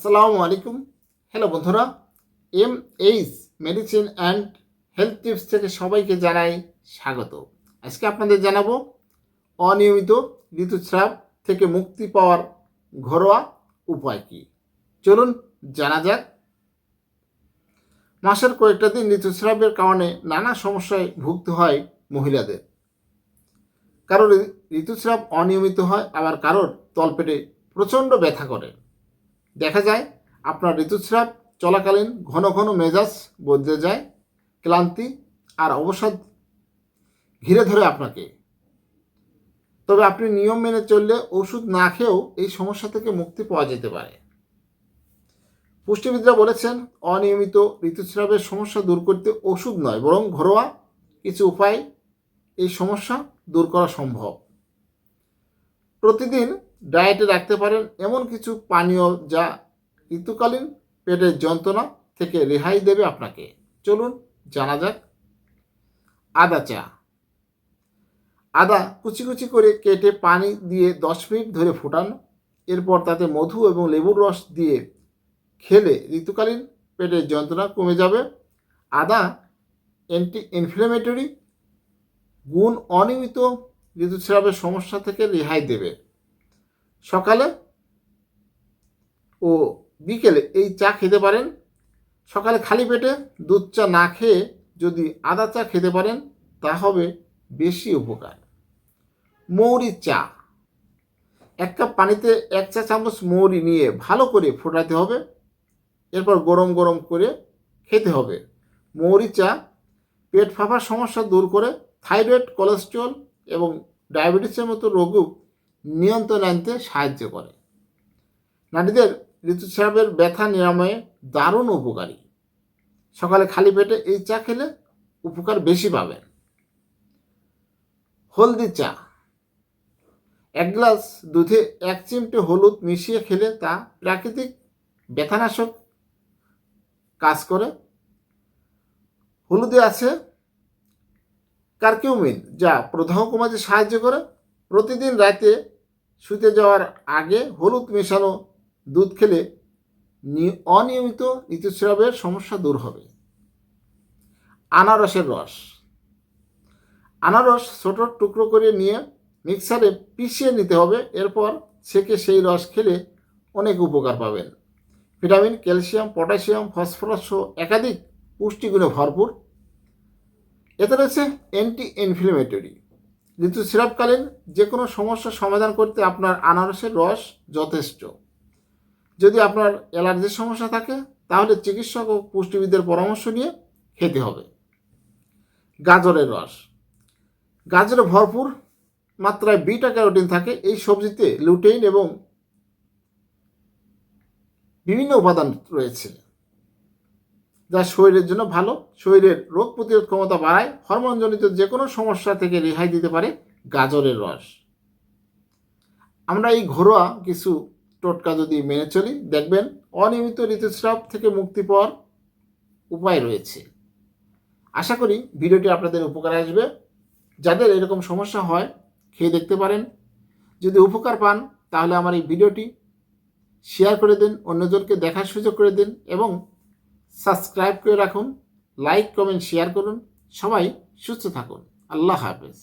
আসসালামু আলাইকুম। হ্যালো বন্ধুরা। M H medicine and health tips থেকে সবাইকে জানাই স্বাগত। আজকে আপনাদের জানাব অনিয়মিত ঋতুস্রাব থেকে মুক্তি পাওয়ার ঘরোয়া উপায় কী? চলুন জানা যাক। মাসের কয়েকটা দিন ঋতুস্রাবের কারণে নানা সমস্যায় ভুগতে হয় মহিলাদের। কারোর ঋতুস্রাব অনিয়মিত হয়, আবার কারোর তলপেটে প্রচণ্ড ব্যথা করে। দেখা যায়, আপনার ঋতুস্রাব চলাকালীন ঘন ঘন মেজাজ বদলে যায়, ক্লান্তি আর অবসাদ ঘিরে ধরে আপনাকে। তবে আপনি নিয়ম মেনে চললে ওষুধ না খেয়েও এই সমস্যা থেকে মুক্তি পাওয়া যেতে পারে। পুষ্টিবিদরা বলেছেন, অনিয়মিত ঋতুস্রাবের সমস্যা দূর করতে ওষুধ নয়, বরং ঘরোয়া কিছু উপায় এই সমস্যা দূর করা সম্ভব। প্রতিদিন ডায়েটে রাখতে পারেন এমন কিছু পানীয় যা ঋতুকালীন পেটের যন্ত্রণা থেকে রেহাই দেবে আপনাকে। চলুন, জানা যাক। আদা চা। আদা কুচি কুচি করে কেটে পানি দিয়ে দশ মিনিট ধরে ফোটান, এরপর তাতে মধু এবং লেবুর রস দিয়ে খেলে ঋতুকালীন পেটের যন্ত্রণা কমে যাবে। আদা অ্যান্টি ইনফ্লেমেটরি গুণ অনিয়মিত ঋতুস্রাবের সমস্যা থেকে রেহাই দেবে। সকালে ও বিকেলে এই চা খেতে পারেন। সকালে খালি পেটে দুধ চা না খেয়ে যদি আদা চা খেতে পারেন, তা হবে বেশি উপকার। মৌরি চা। এক কাপ পানিতে এক চা চামচ মৌরি নিয়ে ভালো করে ফোটাতে হবে। এরপর গরম গরম করে খেতে হবে। মৌরি চা পেট ফাঁপার সমস্যা দূর করে থাইরয়েড, কোলেস্ট্রল এবং ডায়াবেটিসের মতো রোগও নিয়ন্ত্রণ আনতে সাহায্য করে। নারীদের ঋতুস্রাবের ব্যথা নিরাময়ে দারুণ উপকারী। সকালে খালি পেটে এই চা খেলে উপকার বেশি পাবেন। হলদি চা। এক গ্লাস দুধে এক চিমটে হলুদ মিশিয়ে খেলে তা প্রাকৃতিক ব্যথানাশক কাজ করে। হলুদে আছে কার্কিউমিন, যা প্রদাহ কমাতে সাহায্য করে। প্রতিদিন রাতে শুতে যাওয়ার আগে হলুদ মেশানো দুধ খেলে অনিয়মিত ঋতুস্রাবের সমস্যা দূর হবে। আনারসের রস। আনারস ছোট টুকরো করে নিয়ে মিক্সারে পিষিয়ে নিতে হবে, এরপর সেকে সেই রস খেলে অনেক উপকার পাবেন। ভিটামিন, ক্যালসিয়াম, পটাশিয়াম, ফসফরাস সহ একাধিক পুষ্টিগুণে ভরপুর। এতে রয়েছে অ্যান্টি ইনফ্লেমেটরি ঋতুস্রাবকালীন যে কোনো সমস্যার সমাধান করতে আপনার আনারসের রস যথেষ্ট। যদি আপনার অ্যালার্জির সমস্যা থাকে, তাহলে চিকিৎসক ও পুষ্টিবিদের পরামর্শ নিয়ে খেতে হবে। গাজরের রস। গাজরে ভরপুর মাত্রায় বিটা ক্যারোটিন থাকে। এই সবজিতে লুটেইন এবং বিভিন্ন উপাদান রয়েছে। যা শরীরের জন্য ভালো। শরীরের রোগ প্রতিরোধ ক্ষমতা বাড়ায়, হরমোনজনিত যে কোনো সমস্যা থেকে রেহাই দিতে পারে গাজরের রস। আমরা এই ঘরোয়া কিছু টোটকা যদি মেনে চলি, দেখবেন অনিয়মিত ঋতুস্রাব থেকে মুক্তি পাওয়ার উপায় রয়েছে। আশা করি ভিডিওটি আপনাদের উপকারে আসবে। যাদের এরকম সমস্যা হয়, খেয়ে দেখতে পারেন। যদি উপকার পান, তাহলে আমার এই ভিডিওটি শেয়ার করে দিন, অন্যজনকে দেখার সুযোগ করে দিন এবং সাবস্ক্রাইব করে রাখুন লাইক কমেন্ট শেয়ার করুন। সবাই সুস্থ থাকুন। আল্লাহ হাফেজ।